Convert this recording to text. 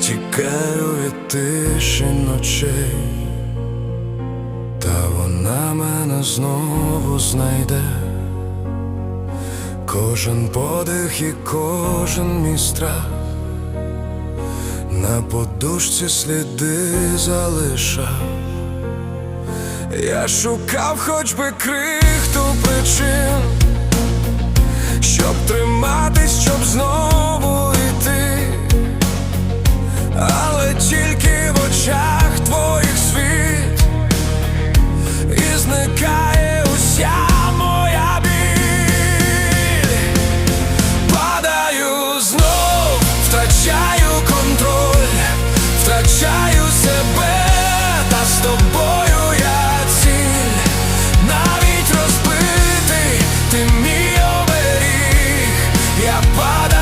Тікаю від тиші ночей, та вона мене знову знайде, кожен подих і кожен мій страх. На подушці сліди залишав, я шукав хоч би крихту плеча Father.